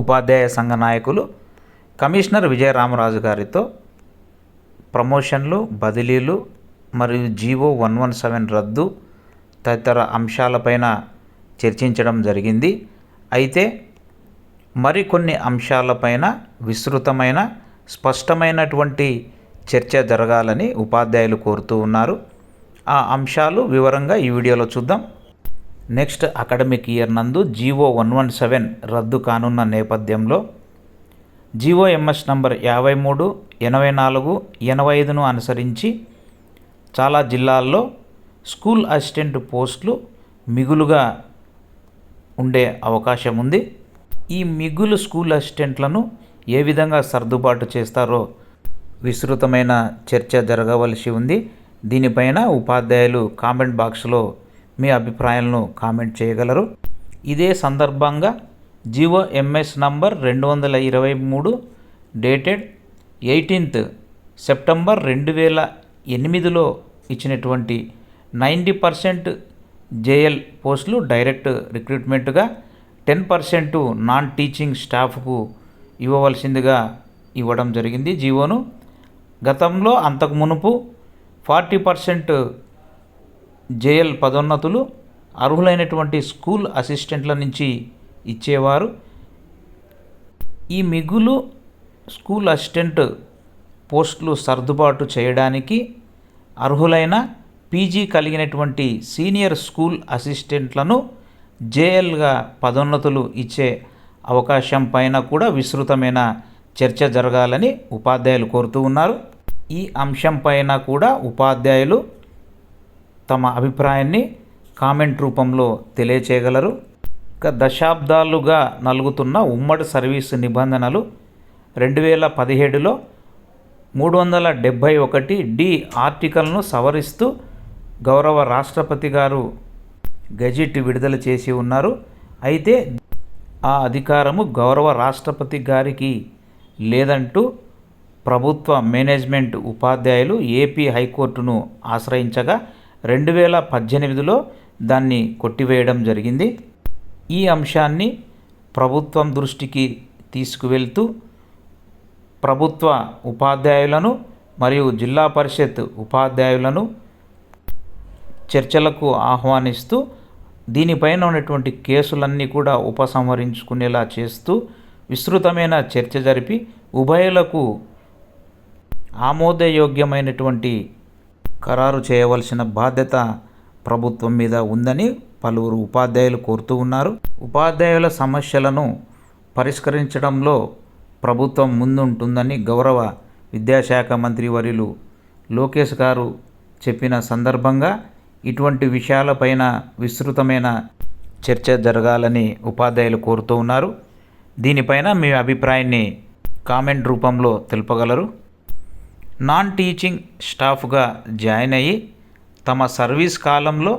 ఉపాధ్యాయ సంఘ నాయకులు కమిషనర్ విజయరామరాజు గారితో ప్రమోషన్లు బదిలీలు మరియు జీవో వన్ వన్ సెవెన్ రద్దు తదితర అంశాలపైన చర్చించడం జరిగింది. అయితే మరికొన్ని అంశాలపైన విస్తృతమైన స్పష్టమైనటువంటి చర్చ జరగాలని ఉపాధ్యాయులు కోరుతూ ఉన్నారు. ఆ అంశాలు వివరంగా ఈ వీడియోలో చూద్దాం. నెక్స్ట్ అకాడమిక్ ఇయర్ నందు జీవో వన్ వన్ సెవెన్ రద్దు కానున్న నేపథ్యంలో జీవో ఎంఎస్ నంబర్ యాభై మూడు ఎనభై నాలుగు ఎనభై ఐదును అనుసరించి చాలా జిల్లాల్లో స్కూల్ అసిస్టెంట్ పోస్టులు మిగులుగా ఉండే అవకాశం ఉంది. ఈ మిగులు స్కూల్ అసిస్టెంట్లను ఏ విధంగా సర్దుబాటు చేస్తారో విస్తృతమైన చర్చ జరగవలసి ఉంది. దీనిపైన ఉపాధ్యాయులు కామెంట్ బాక్స్లో మీ అభిప్రాయాలను కామెంట్ చేయగలరు. ఇదే సందర్భంగా జివో ఎంఎస్ నంబర్ రెండు వందల ఇరవై మూడు డేటెడ్ ఎయిటీన్త్ సెప్టెంబర్ రెండు వేల ఎనిమిదిలో ఇచ్చినటువంటి నైంటీ పర్సెంట్ జేఎల్ పోస్టులు డైరెక్ట్ రిక్రూట్మెంట్గా టెన్ పర్సెంట్ నాన్ టీచింగ్ స్టాఫ్కు ఇవ్వవలసిందిగా ఇవ్వడం జరిగింది జీవోను గతంలో అంతకు మునుపు ఫార్టీ పర్సెంట్ జేఎల్ పదోన్నతులు అర్హులైనటువంటి స్కూల్ అసిస్టెంట్ల నుంచి ఇచ్చేవారు. ఈ మిగులు స్కూల్ అసిస్టెంట్ పోస్టులు సర్దుబాటు చేయడానికి అర్హులైన పీజీ కలిగినటువంటి సీనియర్ స్కూల్ అసిస్టెంట్లను జేఎల్గా పదోన్నతులు ఇచ్చే అవకాశం పైన కూడా విస్తృతమైన చర్చ జరగాలని ఉపాధ్యాయులు కోరుతూ ఉన్నారు. ఈ అంశం పైన కూడా ఉపాధ్యాయులు తమ అభిప్రాయాన్ని కామెంట్ రూపంలో తెలియచేయగలరు. ఇక దశాబ్దాలుగా నలుగుతున్న ఉమ్మడి సర్వీసు నిబంధనలు రెండు వేల పదిహేడులో మూడు వందల డెబ్భై ఒకటి డి ఆర్టికల్ను సవరిస్తూ గౌరవ రాష్ట్రపతి గారు గెజిట్ విడుదల చేసి ఉన్నారు. అయితే ఆ అధికారము గౌరవ రాష్ట్రపతి గారికి లేదంటూ ప్రభుత్వ మేనేజ్మెంట్ ఉపాధ్యాయులు ఏపీ హైకోర్టును ఆశ్రయించగా రెండు వేల పద్దెనిమిదిలో దాన్ని కొట్టివేయడం జరిగింది. ఈ అంశాన్ని ప్రభుత్వం దృష్టికి తీసుకువెళ్తూ ప్రభుత్వ ఉపాధ్యాయులను మరియు జిల్లా పరిషత్ ఉపాధ్యాయులను చర్చలకు ఆహ్వానిస్తూ దీనిపైన ఉన్నటువంటి కేసులన్నీ కూడా ఉపసంహరించుకునేలా చేస్తూ విస్తృతమైన చర్చ జరిపి ఉభయలకు ఆమోదయోగ్యమైనటువంటి ఖరారు చేయవలసిన బాధ్యత ప్రభుత్వం మీద ఉందని పలువురు ఉపాధ్యాయులు కోరుతూ ఉన్నారు. ఉపాధ్యాయుల సమస్యలను పరిష్కరించడంలో ప్రభుత్వం ముందుంటుందని గౌరవ విద్యాశాఖ మంత్రి వర్యులు లోకేష్ గారు చెప్పిన సందర్భంగా ఇటువంటి విషయాలపైన విస్తృతమైన చర్చ జరగాలని ఉపాధ్యాయులు కోరుతూ ఉన్నారు. దీనిపైన మీ అభిప్రాయాన్ని కామెంట్ రూపంలో తెలుపగలరు. నాన్ టీచింగ్ స్టాఫ్గా జాయిన్ అయ్యి తమ సర్వీస్ కాలంలో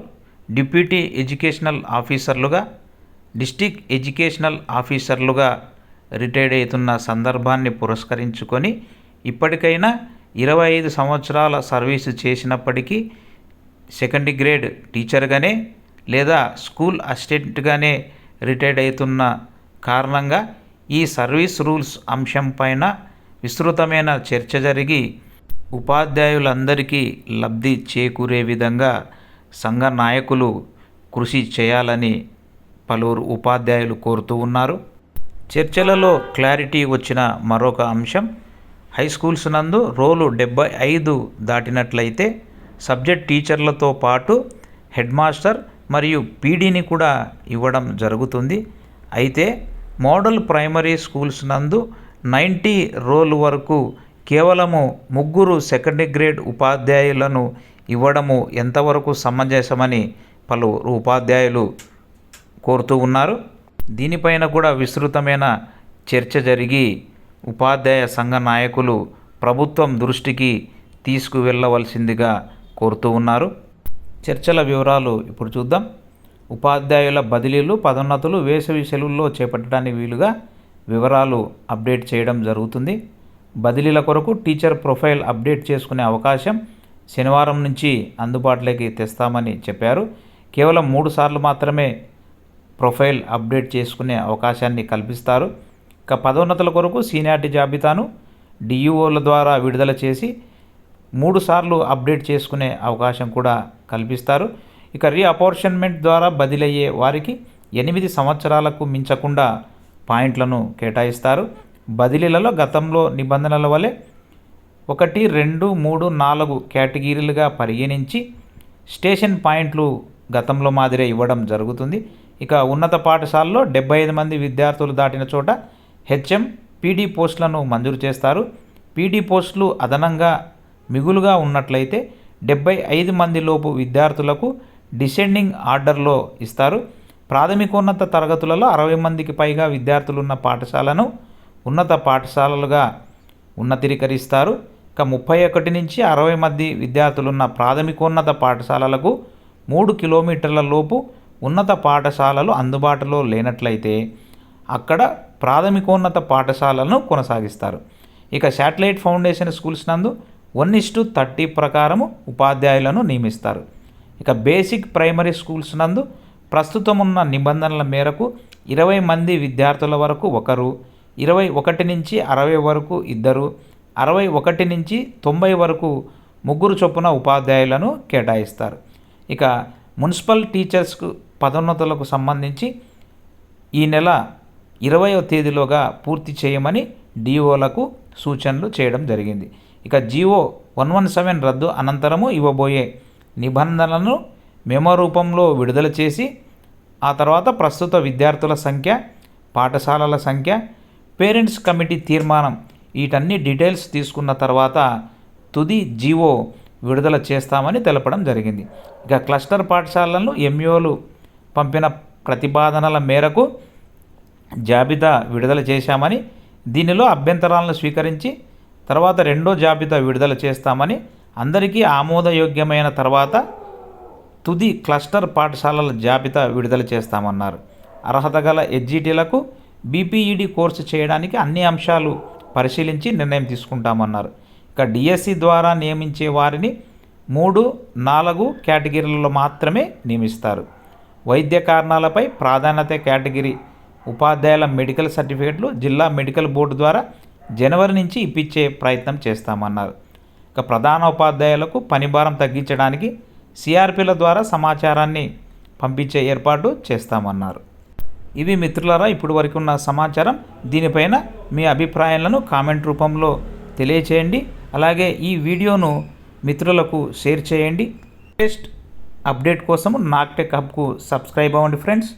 డిప్యూటీ ఎడ్యుకేషనల్ ఆఫీసర్లుగా డిస్టిక్ ఎడ్యుకేషనల్ ఆఫీసర్లుగా రిటైర్డ్ అవుతున్న సందర్భాన్ని పురస్కరించుకొని ఇప్పటికైనా ఇరవై ఐదు సంవత్సరాల సర్వీసు చేసినప్పటికీ సెకండ్ గ్రేడ్ టీచర్గానే లేదా స్కూల్ అసిస్టెంట్గానే రిటైర్డ్ అవుతున్న కారణంగా ఈ సర్వీస్ రూల్స్ అంశం పైన విస్తృతమైన చర్చ జరిగి ఉపాధ్యాయులందరికీ లబ్ధి చేకూరే విధంగా సంఘ నాయకులు కృషి చేయాలని పలువురు ఉపాధ్యాయులు కోరుతూ ఉన్నారు. చర్చలలో క్లారిటీ వచ్చిన మరొక అంశం హై స్కూల్స్ నందు రోలు డెబ్బై ఐదు దాటినట్లయితే సబ్జెక్ట్ టీచర్లతో పాటు హెడ్ మాస్టర్ మరియు పీడీని కూడా ఇవ్వడం జరుగుతుంది. అయితే మోడల్ ప్రైమరీ స్కూల్స్ నందు నైంటీ రోల్ వరకు కేవలము ముగ్గురు సెకండ్ గ్రేడ్ ఉపాధ్యాయులను ఇవ్వడము ఎంతవరకు సమంజసమని పలువురు ఉపాధ్యాయులు కోరుతూ ఉన్నారు. దీనిపైన కూడా విస్తృతమైన చర్చ జరిగి ఉపాధ్యాయ సంఘ నాయకులు ప్రభుత్వం దృష్టికి తీసుకువెళ్ళవలసిందిగా కోరుతూ ఉన్నారు. చర్చల వివరాలు ఇప్పుడు చూద్దాం. ఉపాధ్యాయుల బదిలీలు పదోన్నతులు వేసవి సెలవుల్లో చేపట్టడానికి వీలుగా వివరాలు అప్డేట్ చేయడం జరుగుతుంది. బదిలీల కొరకు టీచర్ ప్రొఫైల్ అప్డేట్ చేసుకునే అవకాశం శనివారం నుంచి అందుబాటులోకి తెస్తామని చెప్పారు. కేవలం మూడు సార్లు మాత్రమే ప్రొఫైల్ అప్డేట్ చేసుకునే అవకాశాన్ని కల్పిస్తారు. ఇక పదోన్నతుల కొరకు సీనియారిటీ జాబితాను డిఈఓల ద్వారా విడుదల చేసి మూడు సార్లు అప్డేట్ చేసుకునే అవకాశం కూడా కల్పిస్తారు. ఇక రీఅపోర్షన్మెంట్ ద్వారా బదిలయ్యే వారికి ఎనిమిది సంవత్సరాలకు మించకుండా పాయింట్లను కేటాయిస్తారు. బదిలీలలో గతంలో నిబంధనల వలె ఒకటి రెండు మూడు నాలుగు కేటగిరీలుగా పరిగణించి స్టేషన్ పాయింట్లు గతంలో మాదిరే ఇవ్వడం జరుగుతుంది. ఇక ఉన్నత పాఠశాలలో డెబ్బై ఐదు మంది విద్యార్థులు దాటిన చోట హెచ్ఎం పీడీ పోస్టులను మంజూరు చేస్తారు. పీడీ పోస్టులు అదనంగా మిగులుగా ఉన్నట్లయితే డెబ్బై ఐదు మంది లోపు విద్యార్థులకు డిసెండింగ్ ఆర్డర్లో ఇస్తారు. ప్రాథమికోన్నత తరగతులలో అరవై మందికి పైగా విద్యార్థులు ఉన్న పాఠశాలను ఉన్నత పాఠశాలలుగా ఉన్నతీకరిస్తారు. ఇక ముప్పై ఒకటి నుంచి అరవై మంది విద్యార్థులున్న ప్రాథమికోన్నత పాఠశాలలకు మూడు కిలోమీటర్ల లోపు ఉన్నత పాఠశాలలు అందుబాటులో లేనట్లయితే అక్కడ ప్రాథమికోన్నత పాఠశాలను కొనసాగిస్తారు. ఇక శాటిలైట్ ఫౌండేషన్ స్కూల్స్ నందు వన్ ఇస్టు థర్టీ ప్రకారము ఉపాధ్యాయులను నియమిస్తారు. ఇక బేసిక్ ప్రైమరీ స్కూల్స్ నందు ప్రస్తుతం ఉన్న నిబంధనల మేరకు ఇరవై మంది విద్యార్థుల వరకు ఒకరు ఇరవై ఒకటి నుంచి అరవై వరకు ఇద్దరు అరవై ఒకటి నుంచి తొంభై వరకు ముగ్గురు చొప్పున ఉపాధ్యాయులను కేటాయిస్తారు. ఇక మున్సిపల్ టీచర్స్కు పదోన్నతులకు సంబంధించి ఈ నెల ఇరవయో తేదీలోగా పూర్తి చేయమని డిఓలకు సూచనలు చేయడం జరిగింది. ఇక జిఓ వన్ వన్ సెవెన్ రద్దు అనంతరము ఇవ్వబోయే నిబంధనలను మెమో రూపంలో విడుదల చేసి ఆ తర్వాత ప్రస్తుత విద్యార్థుల సంఖ్య పాఠశాలల సంఖ్య పేరెంట్స్ కమిటీ తీర్మానం. వీటన్ని డీటెయిల్స్ తీసుకున్న తర్వాత తుది జీవో విడుదల చేస్తామని తెలపడం జరిగింది. ఇక క్లస్టర్ పాఠశాలలను ఎంఈఓలు పంపిన ప్రతిపాదనల మేరకు జాబితా విడుదల చేశామని దీనిలో అభ్యంతరాలను స్వీకరించి తర్వాత రెండో జాబితా విడుదల చేస్తామని అందరికీ ఆమోదయోగ్యమైన తర్వాత తుది క్లస్టర్ పాఠశాలల జాబితా విడుదల చేస్తామన్నారు. అర్హత గల ఎడ్జిటీలకు బీపీఈడి కోర్సు చేయడానికి అన్ని అంశాలు పరిశీలించి నిర్ణయం తీసుకుంటామన్నారు. ఇక డిఎస్సి ద్వారా నియమించే వారిని మూడు నాలుగు కేటగిరీలలో మాత్రమే నియమిస్తారు. వైద్య కారణాలపై ప్రాధాన్యత కేటగిరీ ఉపాధ్యాయుల మెడికల్ సర్టిఫికెట్లు జిల్లా మెడికల్ బోర్డు ద్వారా జనవరి నుంచి ఇప్పించే ప్రయత్నం చేస్తామన్నారు. ఇక ప్రధాన ఉపాధ్యాయులకు పనిభారం తగ్గించడానికి సిఆర్పిల ద్వారా సమాచారాన్ని పంపించే ఏర్పాటు చేస్తామన్నారు. ఇవి మిత్రులారా ఇప్పుడు వరకు ఉన్న సమాచారం. దీనిపైన మీ అభిప్రాయాలను కామెంట్ రూపంలో తెలియచేయండి. అలాగే ఈ వీడియోను మిత్రులకు షేర్ చేయండి. లేటెస్ట్ అప్డేట్ కోసం నాక్టెక్ హబ్కు సబ్స్క్రైబ్ అవ్వండి ఫ్రెండ్స్.